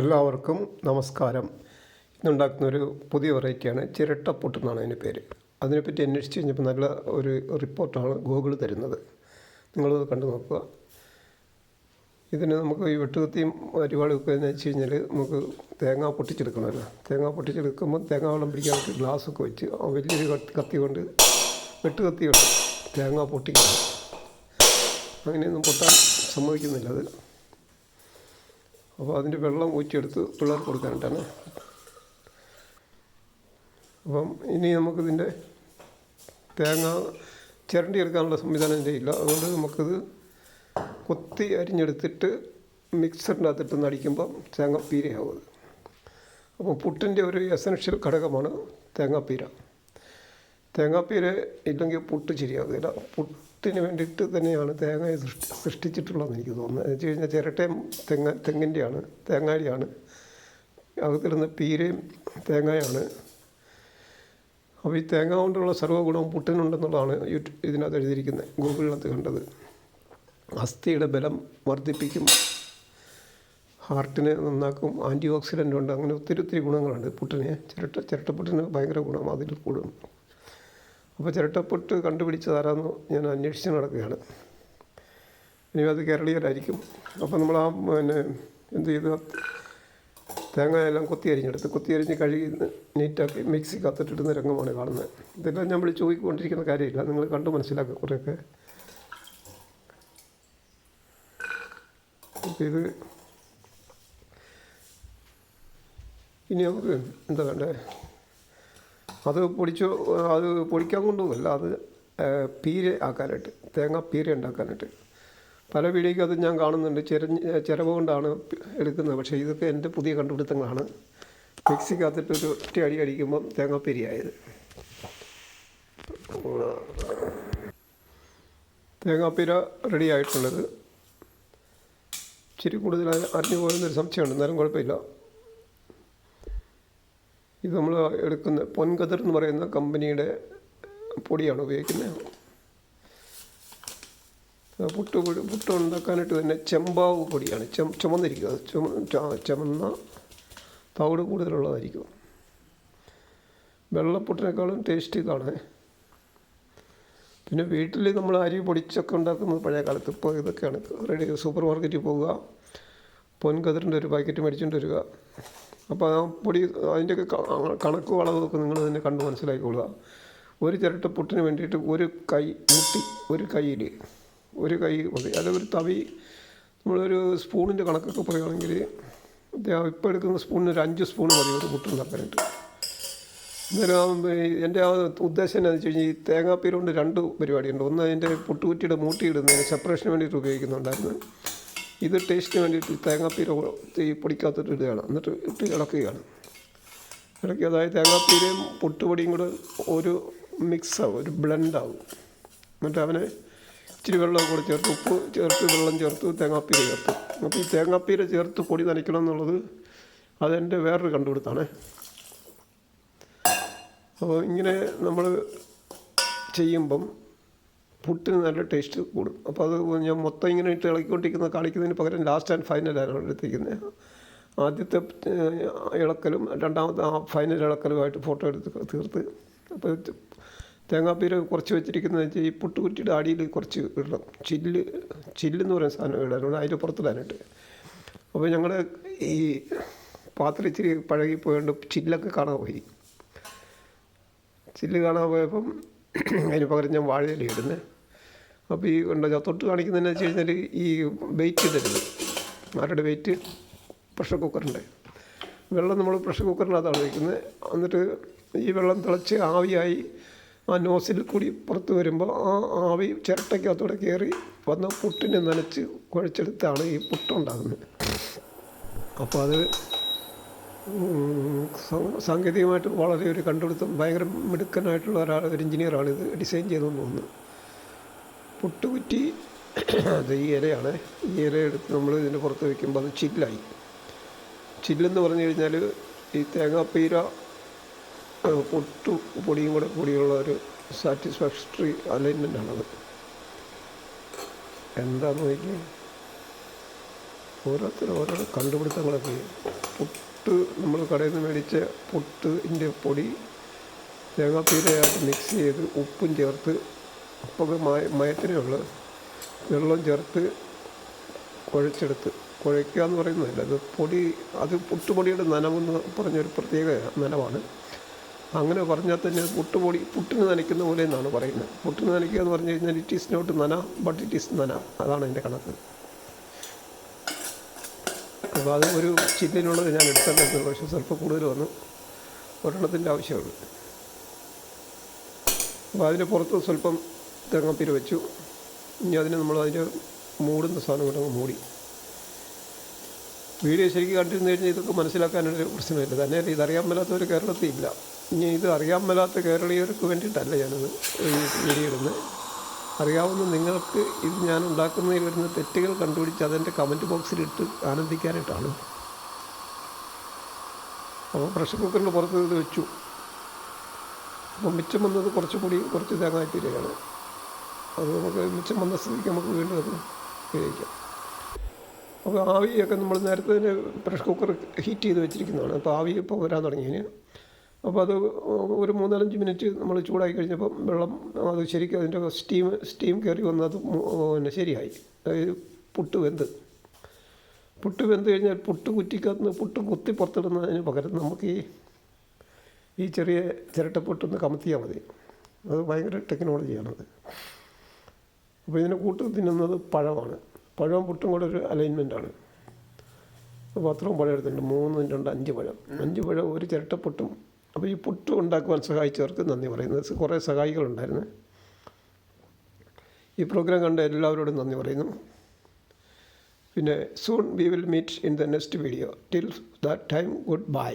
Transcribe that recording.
എല്ലാവർക്കും നമസ്കാരം. ഇന്നുണ്ടാക്കുന്ന ഒരു പുതിയ വെറൈറ്റിയാണ് ചിരട്ടപ്പൊട്ട് എന്നാണ് അതിന്റെ പേര്. അതിനെപ്പറ്റി അന്വേഷിച്ച് കഴിഞ്ഞപ്പോൾ നല്ല ഒരു റിപ്പോർട്ടാണ് ഗൂഗിൾ തരുന്നത്. നിങ്ങളത് കണ്ടു നോക്കുക. ഇതിന് നമുക്ക് ഈ വെട്ടുകത്തിയും ഒക്കെ എന്ന് വെച്ച് കഴിഞ്ഞാൽ നമുക്ക് തേങ്ങ പൊട്ടിച്ചെടുക്കണമല്ലോ. തേങ്ങ പൊട്ടിച്ചെടുക്കുമ്പോൾ തേങ്ങ വെള്ളം പിടിക്കാൻ ഗ്ലാസ്സൊക്കെ വെച്ച് വലിയൊരു കത്തി കത്തി കൊണ്ട് വെട്ടുകത്തി കൊണ്ട് തേങ്ങ പൊട്ടിക്കണം. അങ്ങനെയൊന്നും പൊട്ടാൻ സമ്മതിക്കുന്നില്ല അത്. അപ്പോൾ അതിന്റെ വെള്ളം ഊറ്റിയെടുത്ത് പിള്ളേർക്ക് കൊടുക്കാനായിട്ടാണ്. അപ്പം ഇനി നമുക്കിതിന്റെ തേങ്ങ ചിരണ്ടി എടുക്കാനുള്ള സംവിധാനം എന്റെ ഇല്ല അതുകൊണ്ട് നമുക്കിത് കൊത്തി അരിഞ്ഞെടുത്തിട്ട് മിക്സറിന്റെ അകത്തിട്ട് അടിക്കുമ്പം തേങ്ങാപ്പീരയാവും അപ്പോൾ പുട്ടിന്റെ ഒരു എസൻഷ്യൽ ഘടകമാണ് തേങ്ങാപ്പീര. തേങ്ങാപ്പീര ഇല്ലെങ്കിൽ പുട്ട് ശരിയാവുകയില്ല പുട്ടിന് വേണ്ടിയിട്ട് തന്നെയാണ് തേങ്ങയെ സൃഷ്ടി സൃഷ്ടിച്ചിട്ടുള്ളതെന്ന് എനിക്ക് തോന്നുന്നത്. എന്ന് വെച്ച് കഴിഞ്ഞാൽ ചിരട്ടയും തെങ്ങ തെങ്ങിന്റെയാണ് തേങ്ങാടിയാണ് അകത്തിടുന്ന പീരയും തേങ്ങയാണ്. അപ്പോൾ ഈ തേങ്ങ കൊണ്ടുള്ള സർവഗുണവും പുട്ടിനുണ്ടെന്നുള്ളതാണ് യൂട്യൂബ് ഇതിനകത്ത് എഴുതിയിരിക്കുന്നത് ഗൂഗിളിനകത്ത് കണ്ടത്. അസ്ഥിയുടെ ബലം വർദ്ധിപ്പിക്കും ഹാർട്ടിനെ നന്നാക്കും ആന്റി ഓക്സിഡന്റ് ഉണ്ട് അങ്ങനെ ഒത്തിരി ഒത്തിരി ഗുണങ്ങളുണ്ട് പുട്ടിന്. ചിരട്ട ചിരട്ടപ്പുട്ടിന് ഭയങ്കര ഗുണം അതിൽ കൂടും. അപ്പോൾ ചിരട്ടപ്പൊട്ട് കണ്ടുപിടിച്ചതാരാന്ന് ഞാൻ അന്വേഷിച്ച് നടക്കുകയാണ്. ഇനി അത് കേരളീയരായിരിക്കും. അപ്പോൾ നമ്മൾ ആ പിന്നെ എന്ത് ചെയ്തു? തേങ്ങ എല്ലാം കൊത്തി അരിഞ്ഞെടുത്ത് കൊത്തി അരിഞ്ഞ് കഴുകി നീറ്റാക്കി മിക്സി കത്തിട്ടിടുന്ന രംഗമാണ് കാണുന്നത്. ഇതെല്ലാം നമ്മൾ ചോദിക്കൊണ്ടിരിക്കുന്ന കാര്യമില്ല. നിങ്ങൾ കണ്ട് മനസ്സിലാക്കുക കുറേയൊക്കെ. അപ്പോൾ ഇത് ഇനി നമുക്ക് എന്താ വേണ്ടേ? അത് പൊടിച്ചു അത് പൊടിക്കാൻ കൊണ്ടുപോകല്ല അത് പീര് ആക്കാനായിട്ട് തേങ്ങ പീര ഉണ്ടാക്കാനായിട്ട്. പല വീടേക്കും അത് ഞാൻ കാണുന്നുണ്ട് ചിരഞ്ഞ് ചിരവ് കൊണ്ടാണ് എടുക്കുന്നത് പക്ഷേ ഇതൊക്കെ എന്റെ പുതിയ കണ്ടുപിടുത്തങ്ങളാണ്. മിക്സിക്കകത്തിട്ട് ഒരു ഒറ്റ അടി അടിക്കുമ്പം തേങ്ങാപ്പീരിയായത് തേങ്ങാപ്പീര റെഡി ആയിട്ടുള്ളത്. ഇച്ചിരി കൂടുതൽ അറിഞ്ഞു പോകുന്നൊരു സംശയമുണ്ട് എന്നാലും കുഴപ്പമില്ല. ഇത് നമ്മൾ എടുക്കുന്ന പൊൻകതിർ എന്ന് പറയുന്ന കമ്പനിയുടെ പൊടിയാണ് ഉപയോഗിക്കുന്നത്. പുട്ട് പൊടി- പുട്ട് ഉണ്ടാക്കാനായിട്ട് തന്നെ ചെമ്പാവ് പൊടിയാണ്. ചെം ചുമന്നിരിക്കുക ചുമ ചുമന്ന തവിട് കൂടുതലുള്ളതായിരിക്കും. വെള്ളപ്പുട്ടിനേക്കാളും ടേസ്റ്റ് ഇതാണ്. പിന്നെ വീട്ടിൽ നമ്മൾ അരി പൊടിച്ചൊക്കെ ഉണ്ടാക്കുന്നത് പഴയ കാലത്ത്. ഇപ്പോൾ ഇതൊക്കെയാണ്. റെഡി സൂപ്പർ മാർക്കറ്റിൽ പോവുക. പൊൻകതിറിന്റെ ഒരു പാക്കറ്റ് മേടിച്ചുകൊണ്ട് വരിക. അപ്പോൾ ആ പൊടി അതിന്റെയൊക്കെ കണക്ക് വളവൊക്കെ നിങ്ങൾ തന്നെ കണ്ട് മനസ്സിലാക്കിക്കൊള്ളുക. ഒരു ചിരട്ട പുട്ടിന് വേണ്ടിയിട്ട് ഒരു കൈ മുട്ടി ഒരു കൈയിൽ ഒരു കൈ മതി. അല്ല ഒരു തവി നമ്മളൊരു സ്പൂണിന്റെ കണക്കൊക്കെ പറയുകയാണെങ്കിൽ അദ്ദേഹം ഇപ്പോൾ എടുക്കുന്ന സ്പൂണിന് ഒരു അഞ്ച് സ്പൂൺ മതി ഒരു പുട്ടുണ്ടാക്കാനായിട്ട് അന്നേരം എന്റെ ആ ഉദ്ദേശം എന്താണെന്ന് വെച്ച് കഴിഞ്ഞാൽ ഈ തേങ്ങാപ്പീരുകൊണ്ട് രണ്ട് പരിപാടിയുണ്ട്. ഒന്ന് അതിന്റെ പുട്ടുകുറ്റിയുടെ മൂട്ടിയിടുന്നതിന് സെപ്പറേഷന് വേണ്ടിയിട്ട് ഉപയോഗിക്കുന്നുണ്ടായിരുന്നു. ഇത് ടേസ്റ്റിന് വേണ്ടിയിട്ട് തേങ്ങാപ്പീര ഈ പൊടിക്കകത്തിട്ട് ഇടുകയാണ് എന്നിട്ട് ഇട്ട് ഇളക്കുകയാണ്. ഇളക്കി അതായത് തേങ്ങാപ്പീരയും പൊട്ടുപൊടിയും കൂടെ ഒരു മിക്സാവും ഒരു ബ്ലെൻഡാവും. എന്നിട്ട് അവനെ ഇച്ചിരി വെള്ളം കൂടെ ചേർത്ത് ഉപ്പ് ചേർത്ത് വെള്ളം ചേർത്ത് തേങ്ങാപ്പീര ചേർത്ത്. അപ്പോൾ ഈ തേങ്ങാപ്പീര ചേർത്ത് പൊടി നനയ്ക്കണം എന്നുള്ളത് അതെന്റെ വേറൊരു കണ്ടുപിടുത്താണേ. അപ്പോൾ ഇങ്ങനെ നമ്മൾ ചെയ്യുമ്പം പുട്ടിന് നല്ല ടേസ്റ്റ് കൂടും. അപ്പോൾ അത് ഞാൻ മൊത്തം ഇങ്ങനെ ഇട്ട് ഇളക്കിക്കൊണ്ടിരിക്കുന്ന കളിക്കുന്നതിന് പകരം ലാസ്റ്റ് ആൻഡ് ഫൈനലാണ് എടുത്തിരിക്കുന്നത് ആദ്യത്തെ ഇളക്കലും രണ്ടാമത്തെ ഫൈനൽ ഇളക്കലുമായിട്ട് ഫോട്ടോ എടുത്ത് തീർത്ത്. അപ്പോൾ തേങ്ങാപ്പീര കുറച്ച് വെച്ചിരിക്കുന്നത് വെച്ചാൽ ഈ പുട്ടുകുറ്റിയുടെ അടിയിൽ കുറച്ച് ഇടണം. ചില്ല് ചില്ലെന്ന് പറയുന്ന സാധനം ഇടാനുണ്ട് അതിന്റെ പുറത്തിടാനായിട്ട് അപ്പോൾ ഞങ്ങളുടെ ഈ പാത്രം ഇച്ചിരി പഴകി പോയതുകൊണ്ട് ചില്ലൊക്കെ കാണാൻ പോയി. ചില്ല് കാണാൻ പോയപ്പം അതിന് പകരം ഞാൻ വാഴയില ഇടുന്നത് അപ്പോൾ ഈ ഉണ്ട് ഞാൻ തൊട്ട് കാണിക്കുന്നതെന്ന് വെച്ച് കഴിഞ്ഞാൽ ഈ വെയിറ്റ് തരുന്നത് ആരുടെ വെയിറ്റ് പ്രഷർ കുക്കറിന്റെ വെള്ളം നമ്മൾ പ്രഷർ കുക്കറിനകത്താണ് വയ്ക്കുന്നത് എന്നിട്ട് ഈ വെള്ളം തിളച്ച് ആവിയായി ആ നോസിൽ കൂടി പുറത്ത് വരുമ്പോൾ ആ ആവി ചിരട്ടയ്ക്കകത്തൂടെ കയറി വന്ന പുട്ടിനെ നനച്ച് കുഴച്ചെടുത്താണ് ഈ പുട്ടുണ്ടാകുന്നത് അപ്പോൾ അത് സാങ്കേതികമായിട്ട് വളരെ ഒരു കണ്ടുപിടുത്തം ഭയങ്കര മിടുക്കനായിട്ടുള്ള ഒരാൾ ഒരു എഞ്ചിനീയറാണ് ഇത് ഡിസൈൻ ചെയ്തതെന്ന് തോന്നുന്നു പുട്ടുകുറ്റി അത് ഈ ഇലയാണ് ഈ ഇല എടുത്ത് നമ്മൾ ഇതിന്റെ പുറത്ത് വയ്ക്കുമ്പോൾ അത് ചില്ലായി ചില്ലെന്ന് പറഞ്ഞു കഴിഞ്ഞാൽ ഈ തേങ്ങാപ്പീര പൊട്ടു പൊടിയും കൂടെ കൂടിയുള്ള ഒരു സാറ്റിസ്ഫാക്ടറി അലൈൻമെന്റ് ആണത് എന്താണെന്ന് നോക്കി ഓരോരുത്തരും ഓരോ കണ്ടുപിടുത്തങ്ങളൊക്കെ പുട്ട് നമ്മൾ കടയിൽ നിന്ന് മേടിച്ച പുട്ടിന്റെ പൊടി തേങ്ങാപ്പീരയായിട്ട് മിക്സ് ചെയ്ത് ഉപ്പും ചേർത്ത് ഉപ്പൊക്കെ മയ മയത്തിനുള്ള വെള്ളം ചേർത്ത് കുഴച്ചെടുത്ത്. കുഴയ്ക്കുക എന്ന് പറയുന്നതല്ല അത് പൊടി അത് പുട്ടുപൊടിയുടെ നനവെന്ന് പറഞ്ഞൊരു പ്രത്യേക നനവാണ്. അങ്ങനെ പറഞ്ഞാൽ തന്നെ പുട്ടുപൊടി പുട്ടിന് നനയ്ക്കുന്ന പോലെ എന്നാണ് പറയുന്നത്. പുട്ടിന് നനയ്ക്കുക എന്ന് പറഞ്ഞു കഴിഞ്ഞാൽ ഇറ്റ് ഈസ് നോട്ട് നന ബട്ട് ഇറ്റ് ഈസ് നന. അതാണ് എന്റെ കണക്ക്. അപ്പോൾ അത് ഒരു ചില്ലിനുള്ളത് ഞാൻ എടുത്തിട്ടുണ്ട് പക്ഷേ സ്വല്പം കൂടുതൽ വന്നു. ഒരെണ്ണത്തിന്റെ ആവശ്യമാണ്. അപ്പോൾ അതിന് പുറത്ത് സ്വല്പം തേങ്ങാപ്പീര വെച്ചു. ഇനി അതിന് നമ്മൾ അതിന്റെ മൂടുന്ന സാധനം കൊണ്ടങ്ങ് മൂടി. വീഡിയോ ശരിക്കും കണ്ടിരുന്നു കഴിഞ്ഞാൽ ഇതൊക്കെ മനസ്സിലാക്കാനൊരു പ്രശ്നമില്ല. തന്നെ ഇതറിയാൻ മേലാത്തവർ കേരളത്തിൽ ഇല്ല. ഇനി ഇത് അറിയാൻ മേലാത്ത കേരളീയർക്ക് വേണ്ടിയിട്ടല്ല ഞാനത് വീഡിയോ ഇടുന്നത്. അറിയാവുന്ന നിങ്ങൾക്ക് ഇത് ഞാൻ ഉണ്ടാക്കുന്നതിൽ വരുന്ന തെറ്റുകൾ കണ്ടുപിടിച്ച് അതെന്റെ കമന്റ് ബോക്സിലിട്ട് ആനന്ദിക്കാനായിട്ടാണ്. അപ്പോൾ പ്രഷർ കുക്കറിന്റെ പുറത്ത് ഇത് വെച്ചു. അപ്പോൾ മിച്ചം വന്നത് കുറച്ച് കൂടി കുറച്ച് തേങ്ങാപ്പീരയാണ് അത് നമുക്ക് മിച്ചം വന്ന സ്ഥിതിക്ക് നമുക്ക് വീണ്ടും അത് ഉപയോഗിക്കാം. അപ്പോൾ ആവിയൊക്കെ നമ്മൾ നേരത്തെ തന്നെ പ്രഷർ കുക്കർ ഹീറ്റ് ചെയ്ത് വെച്ചിരിക്കുന്നതാണ്. അപ്പോൾ ആവി ഇപ്പോൾ വരാൻ തുടങ്ങിയതിന്. അപ്പോൾ അത് ഒരു മൂന്നാലഞ്ച് മിനിറ്റ് നമ്മൾ ചൂടാക്കി കഴിഞ്ഞപ്പോൾ വെള്ളം അത് ശരിക്കും അതിന്റെ സ്റ്റീം സ്റ്റീം കയറി വന്നത് പിന്നെ ശരിയായി. അതായത് പുട്ട് വെന്ത്. പുട്ട് വെന്ത് കഴിഞ്ഞാൽ പുട്ട് കുറ്റിക്കകത്ത് പുട്ട് കുത്തി പുറത്തിടുന്നതിന് പകരം നമുക്ക് ഈ ഈ ചെറിയ ചിരട്ടപ്പൊട്ടൊന്ന് കമത്തിയാൽ മതി. അത് ഭയങ്കര ടെക്നോളജിയാണത് അപ്പോൾ ഇതിനെ കൂട്ട് തിന്നുന്നത് പഴമാണ്. പഴവും പുട്ടും കൂടെ ഒരു അലൈൻമെന്റാണ് അപ്പോൾ അത്രയും പഴം എടുത്തിട്ടുണ്ട്. മൂന്ന് രണ്ട് അഞ്ച് പഴം. അഞ്ച് പഴം ഒരു ചിരട്ടപ്പൊട്ടും അപ്പോൾ ഈ പുട്ട് ഉണ്ടാക്കുവാൻ സഹായിച്ചവർക്ക് നന്ദി പറയുന്നു. കുറേ സഹായികളുണ്ടായിരുന്നു. ഈ പ്രോഗ്രാം കണ്ട എല്ലാവരോടും നന്ദി പറയുന്നു. പിന്നെ soon we will meet in the next video till that time good bye